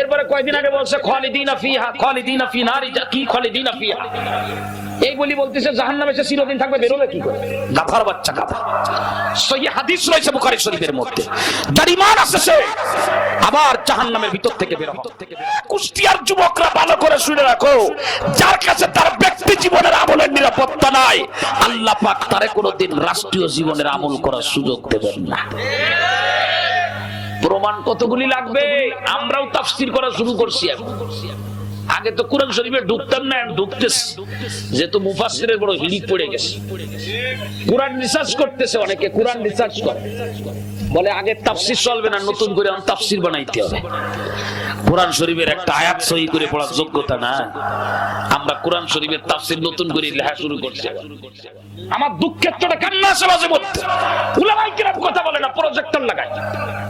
এরপরে কয়দিন আগে বলছে, খালিদিনা ফিহা, খালিদিনা ফি নারি কি খালিদিনা ফিহা? এই বলি বলতেছে, জাহান্নামে সে চিরদিন থাকবে, বেরোবে কি করে? গাফার বাচ্চা গাফা সহি হাদিস রয়েছে বুখারী শরীফের মধ্যে। ঈমান আছে সে আবার জাহান্নামের ভিতর থেকে বের হবে কুষ্টিয়ার যুবকরা ভালো করে শুনে রাখো, যার কাছে তার ব্যক্তি জীবনের আমলের নিরাপত্তা নাই, আল্লাহ পাক তারে কোনোদিন রাষ্ট্রীয় জীবনের আমল করার সুযোগ দেবেন না। প্রমাণ কতগুলি লাগবে? আমরাও তাফসির করা শুরু করছি এখন। আগে তো কোরআন শরীফে ঢুকতাম না ঢুকতেছি। যেহেতু মুফাসসিরের বড় হিলিক পড়ে গেছে। কোরআন রিসার্চ করতেছে অনেকে কোরআন রিসার্চ করে। বলে আগে তাফসির চলবে না নতুন করে এখন তাফসির বানাইতে হবে। কোরআন শরীফের একটা আয়াত সহি করে পড়ার যোগ্যতা না। আমরা কোরআন শরীফের তাফসির নতুন করে লেখা শুরু করছি। আমার দুঃখের চোটে কান্না আসে মাঝে মধ্যে। প্রজেক্টর লাগায়।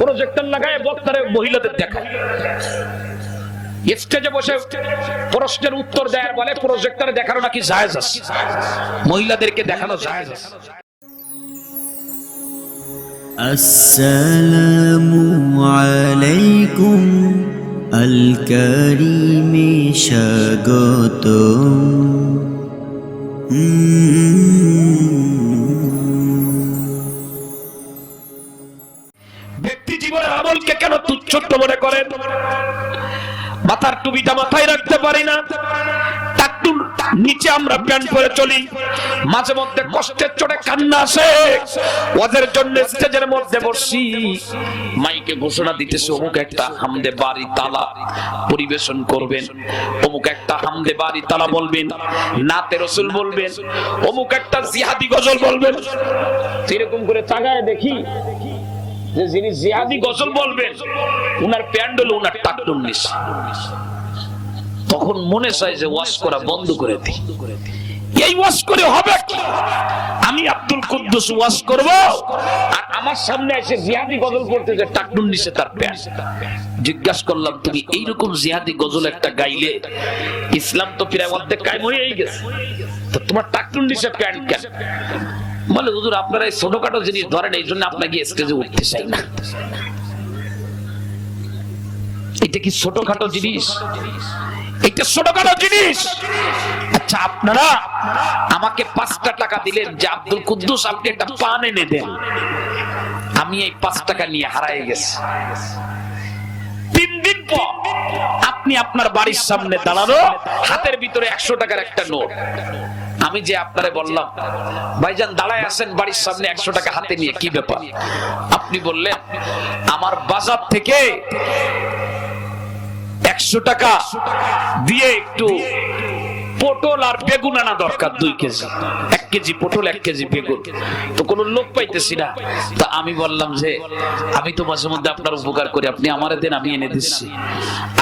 প্রজেক্টর লাগায় বক্তারে মহিলাদের দেখায়। স্টেজে বসে প্রশ্নের উত্তর দেয়ার বলে প্রজেক্টরে দেখানো নাকি জায়েজ আছে? মহিলাদেরকে দেখানো জায়েজ আছে। আসসালামু আলাইকুম, আল কারিমে স্বাগতম। কেন তুচ্ছ মনে করেন? মাথার টুপিটা মাথায় রাখতে পারি না। নিচে আমরা প্যান্ট পরে চলি। মাঝে মধ্যে কষ্টের চোটে কান্না আসে। ওদের জন্য স্টেজের মধ্যে বসি। মাইকে ঘোষণা দিতেছে, অমুক একটা হামদে বাড়ি তালা পরিবেশন করবেন। অমুক একটা হামদে বাড়ি তালা বলবেন। নাতে রসুল বলবেন। অমুক একটা জিহাদি গজল বলবেন। এরকম করে তাকায় দেখি যে যিনি জিহাদি গজল বলবেন, উনার প্যান্ডেল উনার টাকটুন নিছে তখন মনে চায় যে ওয়াশ করা বন্ধ করে দিই। এই ওয়াশ করে হবে কি? আমি আব্দুল কুদ্দুস ওয়াশ করব, আর আমার সামনে এসে জিহাদি গজল পড়তে যে টাকটুন নিছে তার প্যান্ট জিজ্ঞাসা করলাম, তুমি এইরকম জিহাদি গজল একটা গাইলে, ইসলাম তো প্রায় অর্ধেক কায়েম হয়েই গেছে। তো তোমার টাকটুন নিছে প্যান্ট কেন? বলে, হুজুর, আপনারা এই ছোটখাটো জিনিস ধরেন, এই জন্য আপনাকে স্টেজে উঠতে চাই না। এটা কি ছোটখাটো জিনিস? এটা ছোটখাটো জিনিস। আচ্ছা আপনারা আমাকে পাঁচটা টাকা দিলেন যে আব্দুল কুদ্দুস, আপনি একটা পান এনে দেন। আমি এই পাঁচ টাকা নিয়ে হারাই গেছি। তিন দিন পর আপনি আপনার বাড়ির সামনে দাঁড়ানো, হাতের ভিতরে একশো টাকার একটা নোট। আমি যে আপনারে বললাম, ভাইজান দাঁড়ায় আছেন বাড়ির সামনে একশো টাকা হাতে নিয়ে, কি ব্যাপার? আপনি বললেন, আমার বাজার থেকে একশো টাকা দিয়ে একটু পটল আর বেগুন আনা দরকার দুই কেজি। এক কেজি পটল, এক কেজি বেগুন। তো কোনো লোক পাইতেছি না। তা আমি বললাম যে, আমি তো মাঝে মধ্যে আপনার উপকার করি, আপনি আমার দিন, আমি এনে দিচ্ছি।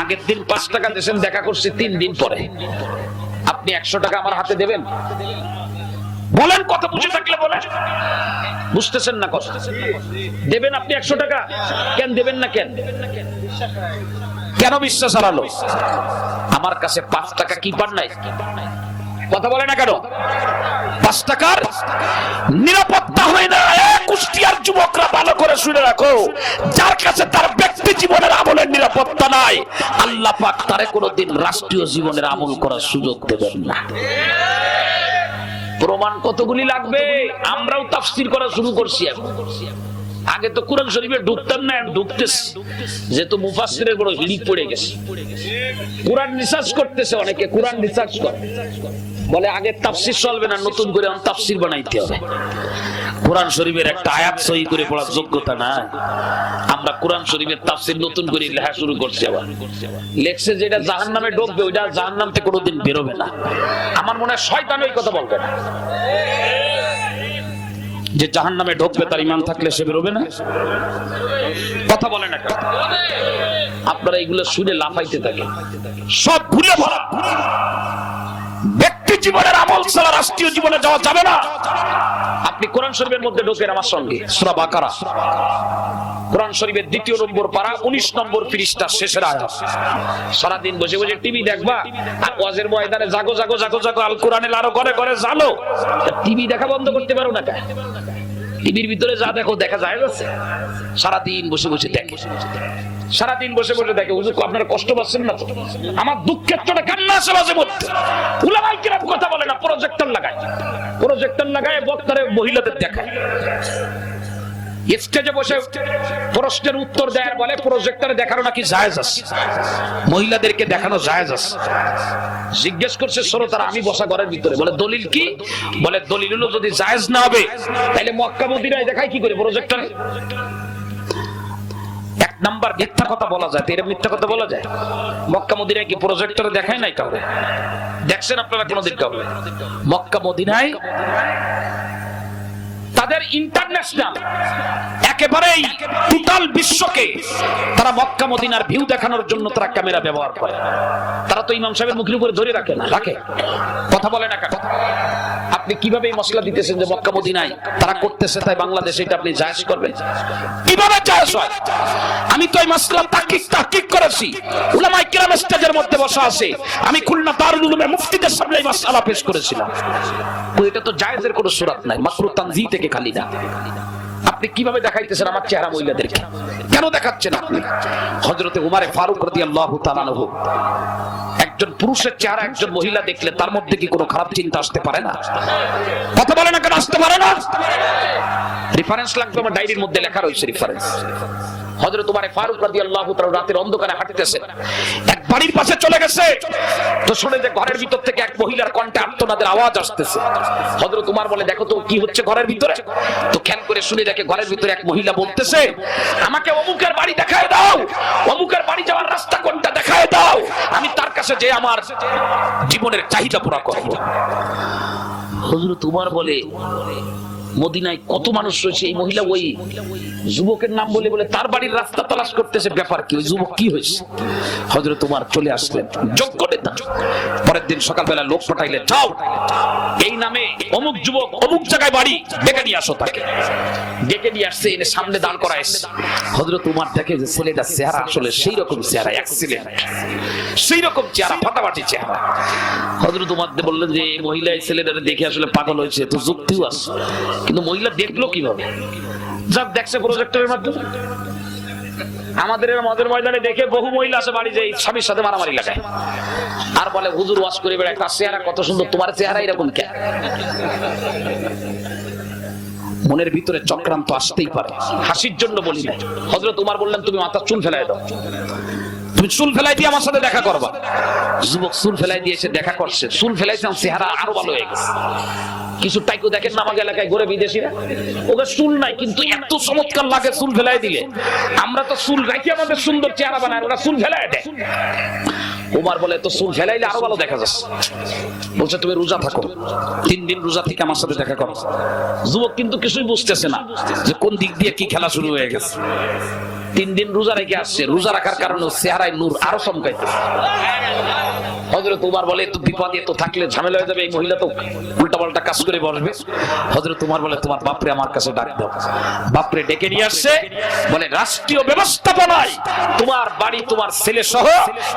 আগের দিন পাঁচ টাকা দিয়েছেন, দেখা করছি তিন দিন পরে। আপনি একশো টাকা আমার হাতে দেবেন? বলেন কত বুঝে থাকলে বলেন। বুঝতেছেন না কথা? দেবেন আপনি একশো টাকা? কেন দেবেন না কেন? কেন বিশ্বাস হারালো? আমার কাছে পাঁচ টাকা কি পান নাই? কথা বলে না কেন? পাঁচ টাকার নিরাপত্তা হয় না। কুষ্টিয়ার যুবকরা ভালো করে শুনে রাখো। যার কাছে তার ব্যক্তি জীবনের আমলের নিরাপত্তা নাই, আল্লাহ পাক তারে কোনোদিন রাষ্ট্রীয় জীবনের আমল করার সুযোগ দেবেন না। প্রমাণ কতগুলি লাগবে? আমরাও তাফসির করা শুরু করছি এখন। আগে তো কোরআন শরীফে ঢুকতাম না ঢুকতেছি। যেহেতু মুফাসসিরের বড় হিলিক পড়ে গেছে। কোরআন রিসার্চ করতেছে অনেকে, কোরআন রিসার্চ করে। বলে আগে তাফসির চলবে না, নতুন করে তাফসির বানাইতে হবে। কোরআন শরীফের একটা আয়াত সহি করে পড়ার যোগ্যতা না আমরা কোরআন শরীফের তাফসির নতুন করে লেখা শুরু করছি আবার। লেখছে যেটা জাহান নামে ঢুকবে, ওইটা জাহান নাম থেকে কোনোদিন বেরোবে না। আমার মনে হয় শয়তান ওই কথা বলবে না। যে জাহান নামে ঢুকবে তার ইমান থাকলে সে বেরোবে না। কথা বলে না আপনারা এগুলো শুনে লাফাইতে থাকে। সব ভুলে ভরা। ব্যক্তি জীবনের আমল ছাড়া রাষ্ট্রীয় জীবনে যাওয়া যাবে না। আপনি কোরআন শরীফের মধ্যে ঢোকেন আমার সঙ্গে। কোরআন শরীফের দ্বিতীয় নম্বর পারা, উনিশ নম্বর পৃষ্ঠা শেষের আয়াত। সারাদিন বসে বসে টিভি দেখবা, আর ওয়াজের ময়দানে জাগো জাগো জাগো জাগো আল আরও ঘরে ঘরে জালো টিভি দেখা বন্ধ করতে পারো না কেন? টিভির ভিতরে যা দেখো, দেখা যায় যাচ্ছে সারাদিন বসে বসে দেখে। সারাদিন বসে বসে দেখে। হুজুর আপনারা কষ্ট পাচ্ছেন না তো? আমার দুঃখের চোটে কান্না আসে মাঝে মধ্যে। উলামাই কিরাম কথা বলে না প্রজেক্টর লাগায়। প্রজেক্টর লাগায় বক্তারে মহিলাদের দেখায়। স্টেজে বসে প্রশ্নের উত্তর দেয় আর বলে প্রজেক্টরে দেখানো নাকি জায়েজ আছে? মহিলাদেরকে দেখানো জায়েজ আছে? জিজ্ঞেস করছে শ্রোতারা আমি বসা ঘরের ভিতরে। বলে, দলিল কি? বলে, দলিল হলো যদি জায়েজ না হবে, তাহলে মক্কা মদিনায় দেখায় কি করে প্রজেক্টরে এক নাম্বার মিথ্যা কথা বলা যায়। এরকম মিথ্যা কথা বলা যায়? মক্কা মদিনায় কি প্রজেক্টরে দেখায় নাই কাউরে দেখছেন আপনারা কোনোদিন কাউরে মক্কা মদিনায় তাদের আপনি কীভাবে এই মশলা দিতেছেন যে মক্কা, মদিনায়? তারা করতেছে, তাই বাংলাদেশে এটা আপনি জায়েজ করবেন। কীভাবে হয়? আমি তো এই মশলা তাকিক তাকিক করেছি। মধ্যে বসা আছে। আমি খুলনা দারুল মুফতিদের সামনে এই মশলা পেশ করেছিলাম। এটা তো জায়েজের কোনো সুরাত নাই, মাত্র তানজি থেকে খালি না। আপনি কীভাবে দেখাইতেছেন আমার চেহারা মহিলাদেরকে? কেন দেখাচ্ছেন আপনি? হজরতে উমারে ফারুক রাদিয়াল্লাহু তাআলা আনহু, একজন পুরুষের চেহারা একজন মহিলা দেখলে তার মধ্যে কি কোনো খারাপ চিন্তা আসতে পারে না? কথা বলে না কেন, আসতে পারে না? রেফারেন্স লাগবে আমার ডায়েরির মধ্যে লেখা রয়েছে রেফারেন্স হযরত উমারে ফারুক রাদিয়াল্লাহু তাআলা রাতের অন্ধকারে হাঁটতেছে। এক বাড়ির পাশে চলে গেছে। তো শুনে যে ঘরের ভিতর থেকে এক মহিলার কণ্ঠে আর্তনাদের আওয়াজ আসতেছে। হযরত উমার বলে, দেখো তো, কি হচ্ছে ঘরের ভিতরে? তো খেয়াল করে শুনে দেখে ঘরের ভিতরে এক মহিলা বলতেছে, আমাকে অমুকের বাড়ি দেখায় দাও। অমুকের বাড়ি যাওয়ার রাস্তা কোনটা দেখায় দাও। আমি তার কাছে যে আমার জীবনের চাহিদা পুরা করব। হযরত উমার বলে মদিনায় কত মানুষ রয়েছে, এই মহিলা ওই যুবকের নাম বলে বলে তার বাড়ির রাস্তা তালাশ করতেছে, ব্যাপার কি? ওই যুবক কি হয়েছে? হজরত তোমার চলে আসলেন। যোগ্য নেতা পরের দিন সকালবেলা লোক পাঠাইলে, যাও। এই নামে অমুক যুবক অমুক জায়গায় বাড়ি, ডেকে নিয়ে আসো তাকে। ডেকে নিয়ে আসছে, এনে সামনে দাঁড় করা এসছে হজরত তোমার দেখে যে ছেলেটা চেহারা আসলে সেই রকম চেহারা এক্সিলেন্ট সেই রকম চেহারা, ফাটাফাটি চেহারা। হজরত তোমার বললেন যে, এই মহিলা এই ছেলেটা দেখে আসলে পাগল হয়েছে তো যুক্তিও আছে কিন্তু মহিলা দেখল কীভাবে? যাক, দেখছে প্রজেক্টরের মাধ্যমে। আমাদের মদের ময়দানে দেখে বহু মহিলা আছে বাড়ি যে স্বামীর সাথে মারামারি লাগায়। আর বলে, হুজুর, ওয়াশ করে বেড়ায় তার চেহারা, কত সুন্দর, তোমার চেহারা এরকম কে? মনের ভিতরে চক্রান্ত আসতেই পারে। হাসির জন্য বলি হজরত তোমার বললেন, তুমি মাথা চুল ফেলায় দাও। তুমি চুল ফেলাই দিয়ে আমার সাথে দেখা করবা। যুবক চুল ফেলাই দিয়ে এসে দেখা করছে। চুল আমার চেহারা আরও ভালো হয়ে গেছে। কিছু টাইকো দেখেন না আমাকে এলাকায় ঘুরে বিদেশিরা? ওকে চুল নাই, কিন্তু এত চমৎকার লাগে চুল ফেলাই দিলে। আমরা তো চুল রাখি আমাদের সুন্দর চেহারা বানায়, ওরা চুল ফেলাই দেয়। উমার বলে, তো চুল ফেলাইলে আরও ভালো দেখা যাচ্ছে। বলছে, তুমি রোজা থাকো। তিন দিন রোজা থেকে আমার সাথে দেখা করো। যুবক কিন্তু কিছুই বুঝতেছে না যে কোন দিক দিয়ে কি খেলা শুরু হয়ে গেছে। তিন দিন রোজা রেখে আসছে। রোজা রাখার কারণে চেহারায় নূর আরও চমকাইতেছে। হজরত উমার বলে তো বিপদে তো থাকলে ঝামেলা হয়ে যাবে, এই মহিলা তো উল্টা পাল্টা কাজ করে বসবে। হজরত উমার বলে, তোমার বাপরে আমার কাছে ডাক দাও। বাপরে ডেকে নিয়ে আসছে, বলে, রাষ্ট্রীয় ব্যবস্থাপনায় তোমার বাড়ি, তোমার ছেলে সহ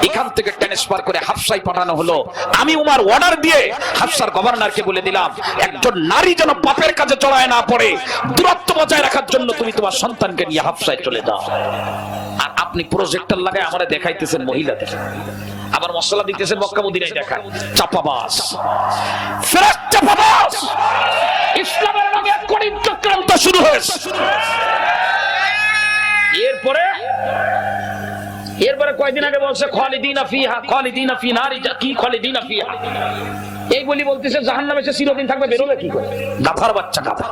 এখান থেকে ট্রান্সফার করে হাফসাই পাঠানো হলো। আমি উমার অর্ডার দিয়ে হাফসার গভর্নরকে বলে দিলাম, একজন নারী যেন বাপের কাজে চড়ায় না পড়ে, দূরত্ব বজায় রাখার জন্য তুমি তোমার সন্তানকে নিয়ে হাফসায় চলে যাও। আপনি প্রজেক্টর লাগায় আমারে দেখাইতেছেন মহিলাদের। আবার মশলা দিতেছেন মক্কা মদিনায় দেখা চাপাবাস ফেরাত চাপাবাস ইসলামের নামে কঠিন চক্রান্ত শুরু হয়েছে। এরপরে এরপরে কয়দিন আগে বলছে, খালিদিনা ফিহা, খালিদিনা ফি নারি জা- কি খালিদিনা ফিহা? এই বলি বলতেছে, জাহান্নামে সে চিরদিন থাকবে, বেরোবে কি করে? গাধার বাচ্চা গাধা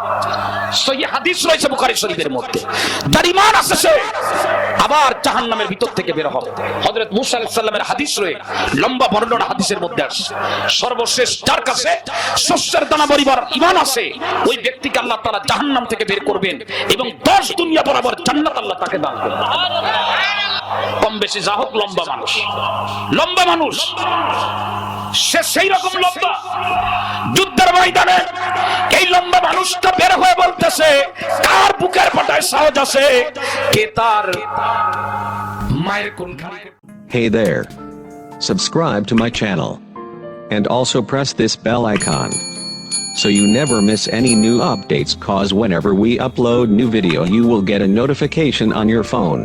সহি হাদিস রয়েছে বুখারী শরীফের মধ্যে। যার ঈমান আছে সে আবার জাহান্নামের ভিতর থেকে বের হবে। হযরত মুসা আলাইহিস হাদিস রয়ে লম্বা বর্ণনা হাদিসের মধ্যে আসে সর্বশেষ যার কাছে শস্যের দানা পরিবার ইমান আছে, ওই ব্যক্তিকে আল্লাহ তাআলা জাহান্নাম থেকে বের করবেন এবং 10 দুনিয়া বরাবর জান্নাত আল্লাহ তাকে দান করবেন। কম বেশি যা হোক লম্বা মানুষ লম্বা মানুষ সে সেই রকম লম্বা যুদ্ধের ময়দানে এই লম্বা মানুষটা বের হয়ে বলতেছে কার বুকের পাটায় সাহস আছে কে তার মায়ের কোন Hey there. Subscribe to my channel. And also press this bell icon. So you never miss any new updates cause whenever we upload new video you will get a notification on your phone.